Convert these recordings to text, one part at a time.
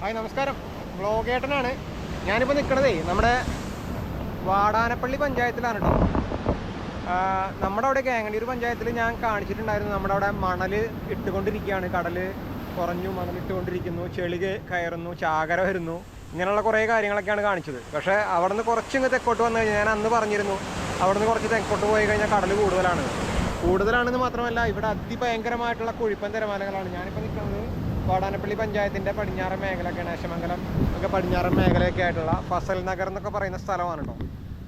Hi നമസ്കാരം. ബ്ലോഗേട്ടനാണ്. ഞാനിപ്പോൾ നിൽക്കണതേ നമ്മുടെ വാടാനപ്പള്ളി പഞ്ചായത്തിലാണ് കേട്ടോ നമ്മുടെ അവിടെ കേങ്ങണ്ടിയൂർ പഞ്ചായത്തിൽ ഞാൻ കാണിച്ചിട്ടുണ്ടായിരുന്നു നമ്മുടെ അവിടെ മണൽ ഇട്ടുകൊണ്ടിരിക്കുകയാണ്. കടൽ കുറഞ്ഞു മണലിട്ടുകൊണ്ടിരിക്കുന്നു ചെളി കയറുന്നു ചാകര വരുന്നു. ഇങ്ങനെയുള്ള കുറേ കാര്യങ്ങളൊക്കെയാണ് കാണിച്ചത്. പക്ഷേ അവിടെ നിന്ന് കുറച്ച് ഇങ്ങ് തെക്കോട്ട് വന്നു കഴിഞ്ഞാൽ ഞാൻ അന്ന് പറഞ്ഞിരുന്നു അവിടെ നിന്ന് കുറച്ച് തെക്കോട്ട് പോയി കഴിഞ്ഞാൽ കടൽ കൂടുതലാണ്. കൂടുതലാണെന്ന് മാത്രമല്ല ഇവിടെ അതിഭയങ്കരമായിട്ടുള്ള കുഴിപ്പൻ തിരമാലകളാണ്. ഞാനിപ്പോൾ നിൽക്കുന്നത് വാടാനപ്പള്ളി പഞ്ചായത്തിന്റെ പടിഞ്ഞാറൻ മേഖല ഗണേശമംഗലം. ഒക്കെ പടിഞ്ഞാറൻ മേഖലയൊക്കെ ആയിട്ടുള്ള ഫസൽ നഗർ എന്നൊക്കെ പറയുന്ന സ്ഥലമാണ്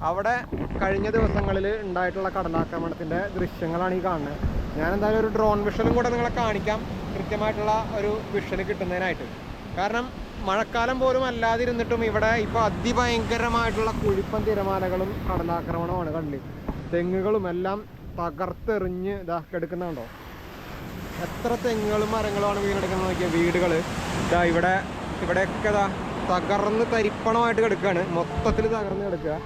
അവിടെ കഴിഞ്ഞ ദിവസങ്ങളിൽ ഉണ്ടായിട്ടുള്ള കടലാക്രമണത്തിന്റെ ദൃശ്യങ്ങളാണ് ഈ കാണുന്നത്. ഞാൻ എന്തായാലും ഒരു ഡ്രോൺ വിഷലും കൂടെ നിങ്ങളെ കാണിക്കാം. കൃത്യമായിട്ടുള്ള ഒരു വിഷൽ കിട്ടുന്നതിനായിട്ട്. കാരണം മഴക്കാലം പോലും അല്ലാതിരുന്നിട്ടും ഇവിടെ ഇപ്പോൾ അതിഭയങ്കരമായിട്ടുള്ള കുഴിപ്പം തിരമാലകളും കടലാക്രമണമാണ് കണ്ടില്ലേ? തെങ്ങുകളും എല്ലാം തകർത്തെറിഞ്ഞ് ഇതാക്കി കിടക്കുന്നുണ്ടോ? എത്ര തെങ്ങുകളും മരങ്ങളുമാണ് വീണെടുക്കുന്നത് നോക്കിയാൽ വീടുകൾ ഇതാ ഇവിടെ ഇവിടെയൊക്കെ ഇതാ തകർന്ന് തരിപ്പണമായിട്ട് കിടക്കുകയാണ് മൊത്തത്തിൽ തകർന്ന് കിടക്കുക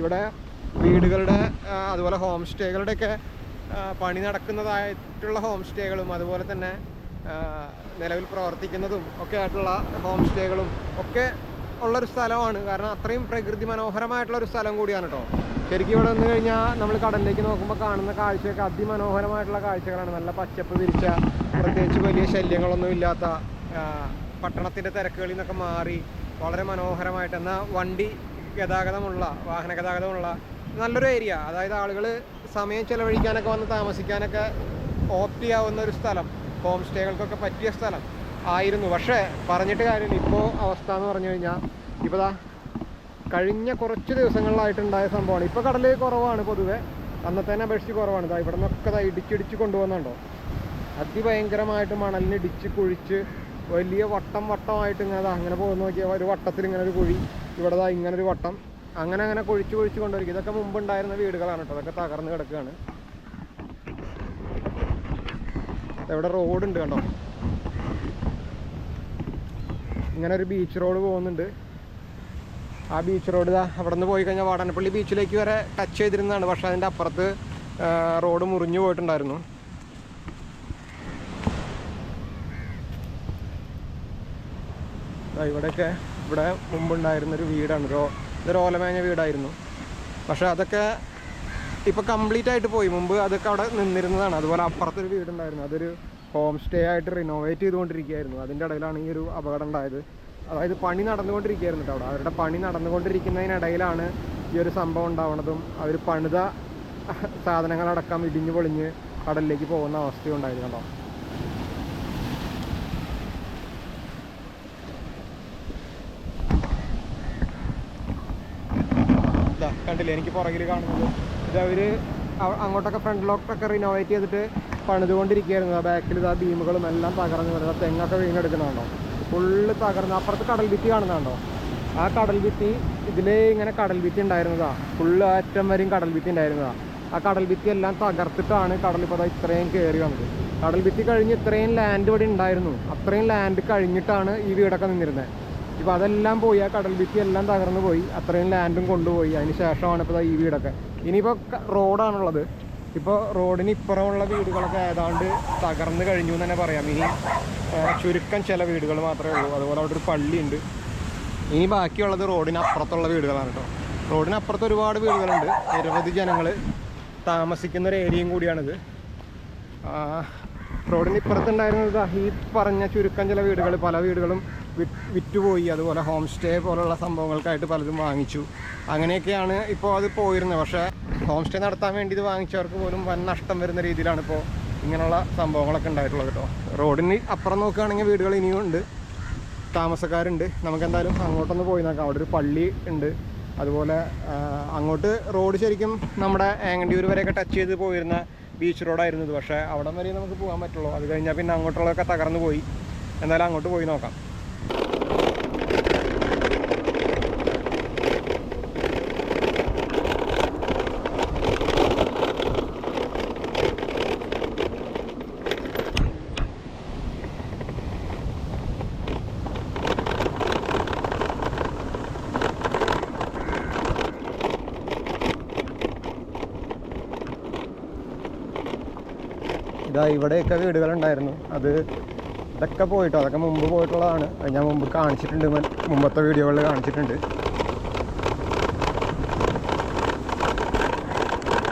ഇവിടെ വീടുകളുടെ അതുപോലെ ഹോം സ്റ്റേകളുടെയൊക്കെ പണി നടക്കുന്നതായിട്ടുള്ള ഹോം സ്റ്റേകളും അതുപോലെ തന്നെ നിലവിൽ പ്രവർത്തിക്കുന്നതും ഒക്കെ ആയിട്ടുള്ള ഹോം സ്റ്റേകളും ഒക്കെ ഉള്ളൊരു സ്ഥലമാണ്. കാരണം അത്രയും പ്രകൃതി മനോഹരമായിട്ടുള്ള ഒരു സ്ഥലം കൂടിയാണ് കേട്ടോ ശരിക്കും ഇവിടെ വന്നു കഴിഞ്ഞാൽ നമ്മൾ കടലിലേക്ക് നോക്കുമ്പോൾ കാണുന്ന കാഴ്ചയൊക്കെ അതിമനോഹരമായിട്ടുള്ള കാഴ്ചകളാണ്. നല്ല പച്ചപ്പ് വിരിച്ച പ്രത്യേകിച്ച് വലിയ ശല്യങ്ങളൊന്നും ഇല്ലാത്ത പട്ടണത്തിന്റെ തിരക്കുകളിൽ നിന്നൊക്കെ മാറി വളരെ മനോഹരമായിട്ട്. എന്നാൽ വണ്ടി ഗതാഗതമുള്ള വാഹന ഗതാഗതമുള്ള നല്ലൊരു ഏരിയ അതായത് ആളുകൾ സമയം ചെലവഴിക്കാനൊക്കെ വന്ന് താമസിക്കാനൊക്കെ ഓപ്റ്റ് ചെയ്യാവുന്ന ഒരു സ്ഥലം. ഹോം സ്റ്റേകൾക്കൊക്കെ പറ്റിയ സ്ഥലം ആയിരുന്നു. പക്ഷേ പറഞ്ഞിട്ട് കാര്യമില്ല. ഇപ്പോൾ അവസ്ഥ എന്ന് പറഞ്ഞു കഴിഞ്ഞാൽ ഇപ്പോൾ കഴിഞ്ഞ കുറച്ച് ദിവസങ്ങളിലായിട്ടുണ്ടായ സംഭവമാണ്. ഇപ്പോൾ കടൽ കുറവാണ് പൊതുവേ. അന്നത്തേനെ അപേക്ഷിച്ച് കുറവാണ്. ഇതാ ഇവിടെ നിന്നൊക്കെ ദാ ഇടിച്ചിടിച്ച് കൊണ്ടുപോകുന്നുണ്ടോ അതിഭയങ്കരമായിട്ട് മണലിന് ഇടിച്ച് കുഴിച്ച് വലിയ വട്ടം വട്ടമായിട്ട് ഇങ്ങനെ അങ്ങനെ പോകുന്ന നോക്കിയാൽ ഒരു വട്ടത്തിൽ ഇങ്ങനെ ഒരു കുഴി ഇവിടെ ദാ ഇങ്ങനെ ഒരു വട്ടം. അങ്ങനെ അങ്ങനെ കൊഴിച്ച് കൊഴിച്ച് കൊണ്ടുവരിക്കും ഇതൊക്കെ മുമ്പ് ഉണ്ടായിരുന്ന വീടുകളാണ് കേട്ടോ. അതൊക്കെ തകർന്ന് കിടക്കുകയാണ്. ഇവിടെ റോഡുണ്ട് കണ്ടോ? ഇങ്ങനെ ഒരു ബീച്ച് റോഡ് പോകുന്നുണ്ട്. ആ ബീച്ച് റോഡ് ഇതാ അവിടെ നിന്ന് പോയി കഴിഞ്ഞാൽ വാടാനപ്പള്ളി ബീച്ചിലേക്ക് വരെ ടച്ച് ചെയ്തിരുന്നതാണ്. പക്ഷേ അതിന്റെ അപ്പുറത്ത് റോഡ് മുറിഞ്ഞു പോയിട്ടുണ്ടായിരുന്നു. ഇവിടെയൊക്കെ ഇവിടെ മുമ്പുണ്ടായിരുന്നൊരു വീടാണ്. ഒരു ഇതൊരു ഓലമേഞ്ഞ വീടായിരുന്നു. പക്ഷേ അതൊക്കെ ഇപ്പോൾ കംപ്ലീറ്റ് ആയിട്ട് പോയി. മുമ്പ് അതൊക്കെ അവിടെ നിന്നിരുന്നതാണ്. അതുപോലെ അപ്പുറത്തൊരു വീടുണ്ടായിരുന്നു. അതൊരു ഹോം സ്റ്റേ ആയിട്ട് റിനോവേറ്റ് ചെയ്തുകൊണ്ടിരിക്കുകയായിരുന്നു. അതിന്റെ ഇടയിലാണ് ഈ ഒരു അപകടം ഉണ്ടായത്. അതായത് പണി നടന്നുകൊണ്ടിരിക്കുകയായിരുന്നു അവിടെ. അവരുടെ പണി നടന്നുകൊണ്ടിരിക്കുന്നതിനിടയിലാണ് ഈ ഒരു സംഭവം ഉണ്ടാവുന്നതും അവർ പണിത സാധനങ്ങളടക്കം ഇടിഞ്ഞു പൊളിഞ്ഞ് കടലിലേക്ക് പോകുന്ന അവസ്ഥയുണ്ടായിരുന്നു കേട്ടോ ഇതാ കണ്ടില്ലേ? എനിക്ക് പുറകിൽ കാണുന്നത്. ഇത് അവർ അങ്ങോട്ടൊക്കെ ഫ്രണ്ട് ലോക്കൊക്കെ റിനോവേറ്റ് ചെയ്തിട്ട് പണിതുകൊണ്ടിരിക്കുകയായിരുന്നു. ആ ബാക്കിൽ ഇതാ ബീമുകളും എല്ലാം തകർന്ന് വരുന്നത് തെങ്ങൊക്കെ വീണെടുക്കുന്നുണ്ടോ ഫുള്ള് തകർന്ന്. അപ്പുറത്ത് കടൽ ഭിത്തി കാണുന്നുണ്ടോ ആ കടൽ ഭിത്തി ഇതിലേ ഇങ്ങനെ കടൽ ഭിത്തി ഉണ്ടായിരുന്നതാ. ഫുള്ള് ആറ്റം വരെയും കടൽ ഭിത്തി ഉണ്ടായിരുന്നതാ. ആ കടൽ ഭിത്തി എല്ലാം തകർത്തിട്ടാണ് കടൽ ഇപ്പോൾ ഇത്രയും കയറി വന്നത്. കടൽ ഭിത്തി കഴിഞ്ഞ് ഇത്രയും ലാൻഡ് ഇവിടെ ഉണ്ടായിരുന്നു. അത്രയും ലാൻഡ് കഴിഞ്ഞിട്ടാണ് ഈ വീടൊക്കെ നിന്നിരുന്നത്. ഇപ്പോൾ അതെല്ലാം പോയി ആ കടൽ ഭിത്തി എല്ലാം തകർന്നു പോയി അത്രയും ലാൻഡും കൊണ്ടുപോയി. അതിന് ശേഷമാണ് ഇപ്പോൾ ഈ വീടൊക്കെ. ഇനിയിപ്പോൾ റോഡാണുള്ളത് ഇപ്പോൾ റോഡിന് ഇപ്പുറമുള്ള വീടുകളൊക്കെ ഏതാണ്ട് തകർന്നു കഴിഞ്ഞു എന്ന് തന്നെ പറയാം. ഇനി ചുരുക്കം ചില വീടുകൾ മാത്രമേ ഉള്ളൂ. അതുപോലെ അവിടെ ഒരു പള്ളിയുണ്ട്. ഇനി ബാക്കിയുള്ളത് റോഡിന് അപ്പുറത്തുള്ള വീടുകളാണ് കേട്ടോ. റോഡിന് അപ്പുറത്ത് ഒരുപാട് വീടുകളുണ്ട്. നിരവധി ജനങ്ങൾ താമസിക്കുന്ന ഒരു ഏരിയയും കൂടിയാണിത്. റോഡിന് ഇപ്പുറത്തുണ്ടായിരുന്നത് ഈ പറഞ്ഞ ചുരുക്കം ചില വീടുകൾ പല വീടുകളും വിറ്റുപോയി. അതുപോലെ ഹോം സ്റ്റേ പോലുള്ള സംഭവങ്ങൾക്കായിട്ട് പലതും വാങ്ങിച്ചു. അങ്ങനെയൊക്കെയാണ് ഇപ്പോൾ അത് പോയിരുന്നത്. പക്ഷേ ഹോം സ്റ്റേ നടത്താൻ വേണ്ടി ഇത് വാങ്ങിച്ചവർക്ക് പോലും വൻ നഷ്ടം വരുന്ന രീതിയിലാണ് ഇപ്പോൾ ഇങ്ങനെയുള്ള സംഭവങ്ങളൊക്കെ ഉണ്ടായിട്ടുള്ളത് കേട്ടോ. റോഡിന് അപ്പുറം നോക്കുകയാണെങ്കിൽ വീടുകൾ ഇനിയും ഉണ്ട്. താമസക്കാരുണ്ട്. നമുക്ക് എന്തായാലും അങ്ങോട്ടൊന്ന് പോയി നോക്കാം. അവിടെ ഒരു പള്ളി ഉണ്ട്. അതുപോലെ അങ്ങോട്ട് റോഡ് ശരിക്കും നമ്മുടെ ഏങ്ങണ്ടിയൂർ വരെയൊക്കെ ടച്ച് ചെയ്ത് പോയിരുന്ന ബീച്ച് റോഡായിരുന്നു ഇത്. പക്ഷേ അവിടം വരെ നമുക്ക് പോകാൻ പറ്റുള്ളൂ. അത് കഴിഞ്ഞാൽ പിന്നെ അങ്ങോട്ടുള്ളതൊക്കെ തകർന്നു പോയി. എന്തായാലും അങ്ങോട്ട് പോയി നോക്കാം. ഇതാ ഇവിടെയൊക്കെ വീടുകളുണ്ടായിരുന്നു. അത് ഇതൊക്കെ പോയിട്ടോ അതൊക്കെ മുമ്പ് പോയിട്ടുള്ളതാണ്. ഞാൻ മുമ്പ് കാണിച്ചിട്ടുണ്ട് മുമ്പത്തെ വീഡിയോകളിൽ കാണിച്ചിട്ടുണ്ട്.